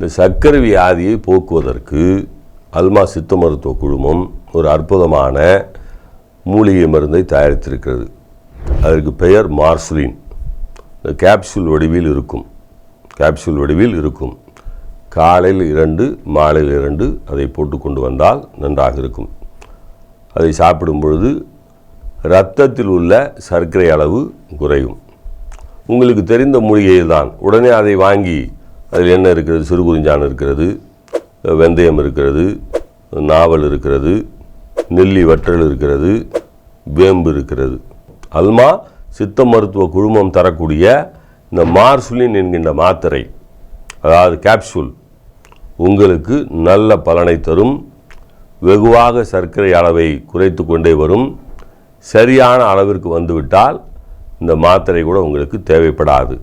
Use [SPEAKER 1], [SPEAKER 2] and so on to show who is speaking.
[SPEAKER 1] இந்த சர்க்கரை வியாதியை போக்குவதற்கு அல்மா சித்த மருத்துவ குழுமம் ஒரு அற்புதமான மூலிகை மருந்தை தயாரித்திருக்கிறது. அதற்கு பெயர் மார்சுலின். இந்த கேப்சூல் வடிவில் இருக்கும். கேப்சூல் வடிவில் இருக்கும். காலையில் இரண்டு மாலையில் இரண்டு அதை போட்டு கொண்டு வந்தால் நன்றாக இருக்கும். அதை சாப்பிடும் பொழுது இரத்தத்தில் உள்ள சர்க்கரை அளவு குறையும். உங்களுக்கு தெரிந்த மூலிகையில் தான் உடனே அதை வாங்கி அதில் என்ன இருக்கிறது? சிறுகுறிஞ்சான் இருக்கிறது வெந்தயம் இருக்கிறது நாவல் இருக்கிறது நெல்லி வற்றல் இருக்கிறது வேம்பு இருக்கிறது. அல்மா சித்த மருத்துவ குழுமம் தரக்கூடிய இந்த மார்சுலின் என்கின்ற மாத்திரை அதாவது கேப்சூல் உங்களுக்கு நல்ல பலனை தரும். வெகுவாக சர்க்கரை அளவை குறைத்து கொண்டே வரும். சரியான அளவிற்கு வந்துவிட்டால் இந்த மாத்திரை கூட உங்களுக்கு தேவைப்படாது.